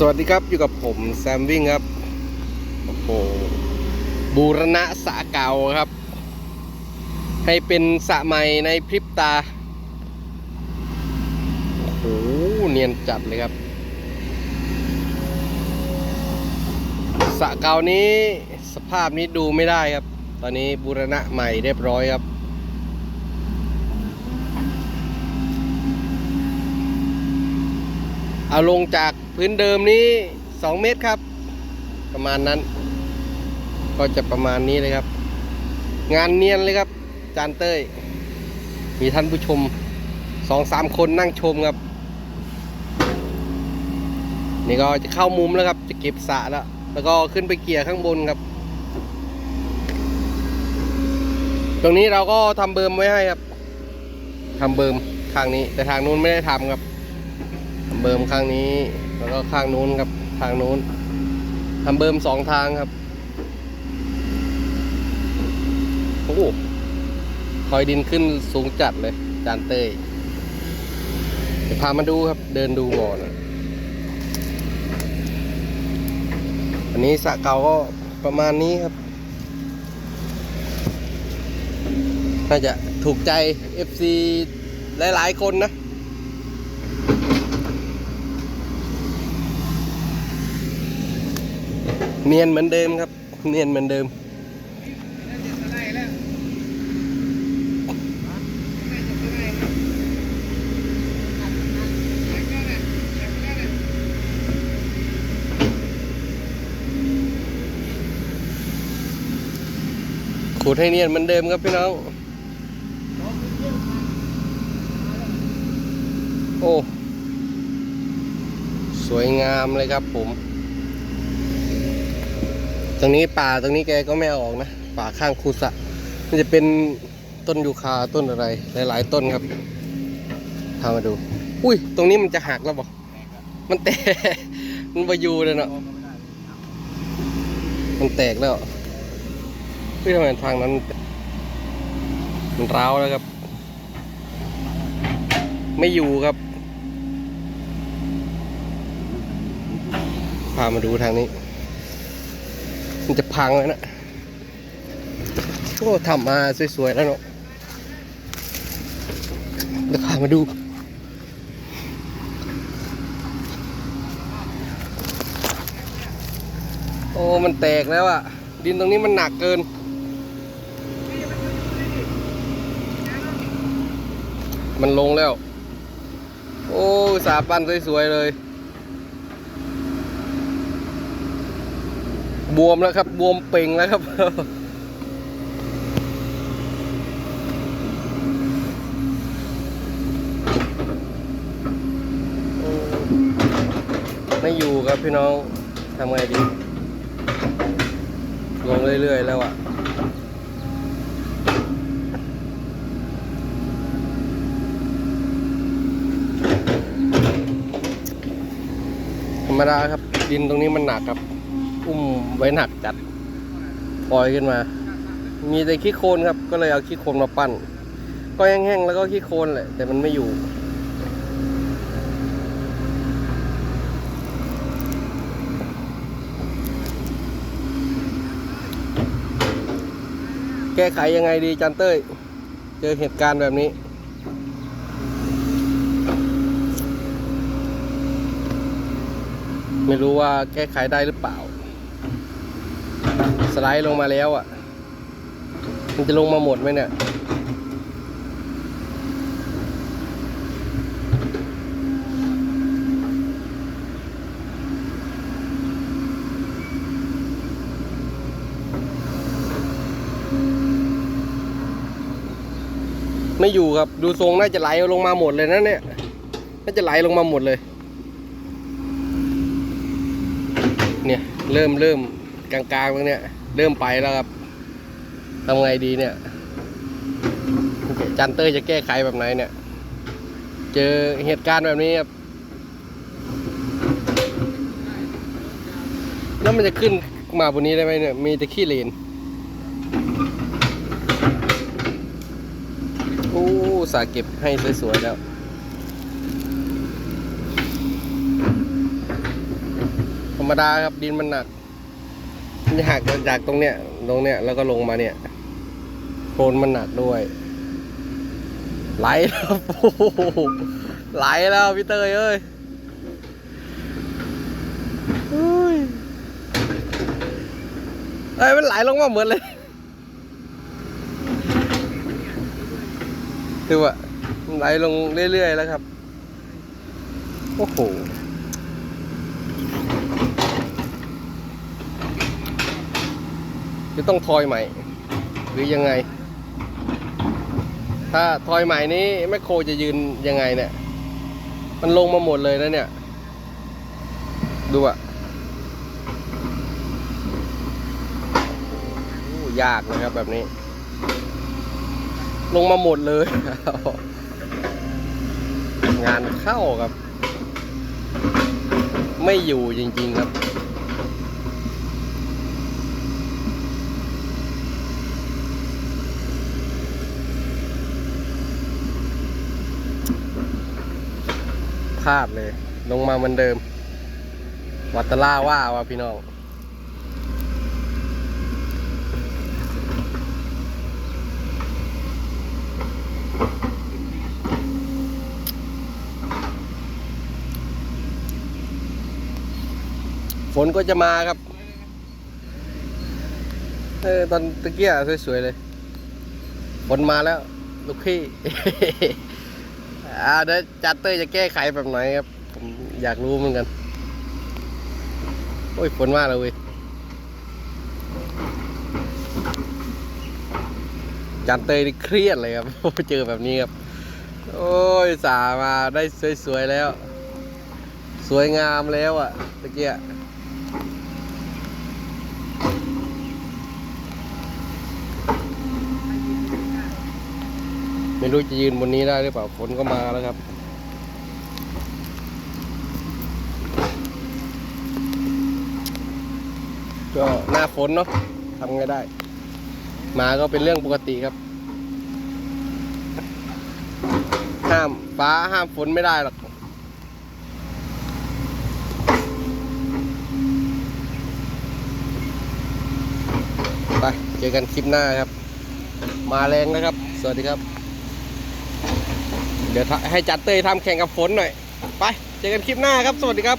สวัสดีครับอยู่กับผมแซมวิ่งครับโอ้โหบูรณะสะเก่าครับ ให้เป็นสะใหม่ในพริบตาโอ้โหเนียนจัดเลยครับสะเก่านี้สภาพนี้ดูไม่ได้ครับ ตอนนี้บูรณะใหม่เรียบร้อยครับ เอาลงจากพื้นเดิมนี้ 2 เมตรครับ ประมาณนั้น ก็จะประมาณนี้เลยครับ งานเนียนเลยครับ จานเต้ย มีท่านผู้ชมสองสามคนนั่งชมครับ นี่ก็จะเข้ามุมแล้วครับ จะเก็บสะแล้ว แล้วก็ขึ้นไปเกี่ยร์ข้างบนครับ ตรงนี้เราก็ทำเบิร์มไว้ให้ครับทำเบิร์มข้างนี้ แต่ทางนู้นไม่ได้ทำครับ เบิร์มข้างนี้แล้วก็ข้างนู้นครับทางนู้นทำเบิร์มสองทางครับโอ้โหคอยดินขึ้นสูงจัดเลย จานเต้ยเดี๋ยวพามาดูครับ เดินดูก่อนอันนี้สะเก่าก็ประมาณนี้ครับ น่าจะถูกใจ FC หลาย ๆ คนนะ เนียนเหมือนเดิมครับ เนียนเหมือนเดิม ขูดให้เนียนเหมือนเดิมครับพี่น้อง โอ้ สวยงามเลยครับผม ตรงนี้ป่าตรงนี้แกก็ไม่เอาออกนะ ป่าข้างคูสะมันจะเป็นต้นยูคาต้นอะไร หลาย ๆ ต้นครับพามาดู อุ้ย ตรงนี้มันจะหักแล้วบอกมันแตก มันไปอยู่เลยเนาะมันแตกแล้วพี่ทำไมทางนั้น มันร้าวแล้วครับ ไม่อยู่ครับ พามาดูทางนี้ มันจะพังเลยนะโอ้ทำมาสวยๆแล้วเนาะเดี๋ยวพามาดูโอ้มันแตกแล้วอะ่ะดินตรงนี้มันหนักเกิน มันลงแล้ว โอ้สาปั้นสวยๆเลย บวมแล้วครับ บวมเป่งแล้วครับ ไม่อยู่ครับพี่น้องทำไงดีลงเรื่อยๆแล้วอะธรรมดาครับดินตรงนี้มันหนักครับ อุ้มไว้หนักจัดปล่อยขึ้นมา มีแต่ขี้โคลนครับ ก็เลยเอาขี้โคลนมาปั้น ก็แห้งๆแล้วก็ขี้โคลนแหละแต่มันไม่อยู่แก้ไขยังไงดีจันเต้ย เจอเหตุการณ์แบบนี้ ไม่รู้ว่าแก้ไขได้หรือเปล่า สไลด์ลงมาแล้วอะ มันจะลงมาหมดไหมเนี่ยไม่อยู่ครับ ดูทรงน่าจะไหลลงมาหมดเลยนะเนี่ยน่าจะไหลลงมาหมดเลย เนี่ย เริ่มเริ่มกลางๆตรงเนี้ย เริ่มไปแล้วครับทำไงดีเนี่ย จันเตอร์จะแก้ไขแบบไหนเนี่ย เจอเหตุการณ์แบบนี้ครับ แล้วมันจะขึ้นมาบนนี้ได้ไหมเนี่ย มีแต่ขี้เลน โอ้สาเก็บให้สวยๆแล้วธรรมดาครับดินมันหนัก หักจากตรงเนี้ย ตรงเนี้ยแล้วก็ลงมาเนี่ยโคนมันหนักด้วย ไหลแล้วโอ้โหไหลแล้วพี่เตยเอ้ยเฮ้ยเอ้ยมันไหลลงมาเหมือนเลยดูว่าไหลลงเรื่อยๆแล้วครับ โอ้โห จะต้องทอยใหม่ หรือยังไง ถ้าทอยใหม่นี้แมคโครจะยืนยังไงเนี่ย มันลงมาหมดเลยนะเนี่ย ดูอะยากนะครับแบบนี้ ลงมาหมดเลย งานเข้าครับ ไม่อยู่จริงๆครับาดเลย ลงมาเหมือนเดิม วัตตล่าว่าว่าพี่น้องฝนก็จะมาครับ เออ ตอนตะเกียสวยๆเลย ฝนมาแล้ว ลูกพี่ อ่าเดี๋ยวจัดเตอร์จะแก้ไขแบบไหนครับ ผมอยากรู้เหมือนกัน โอ้ยฝนมาแล้วเว้ยจันเตยนี่เครียดเลยครับ เจอแบบนี้ครับ โอ้ยสามาได้สวยๆแล้ว สวยงามแล้วอะ่ะตะเกีย ไม่รู้จะยืนบนนี้ได้หรือเปล่าฝนก็มาแล้วครับ ก็หน้าฝนเนาะทำไงได้ มาก็เป็นเรื่องปกติครับ ห้ามฟ้าห้ามฝนไม่ได้หรอกไปเจอกันคลิปหน้าครับ มาแรงนะครับ สวัสดีครับ เดี๋ยวให้จัดเตยทำแข่งกับฝนหน่อย ไป เจอกันคลิปหน้าครับ สวัสดีครับ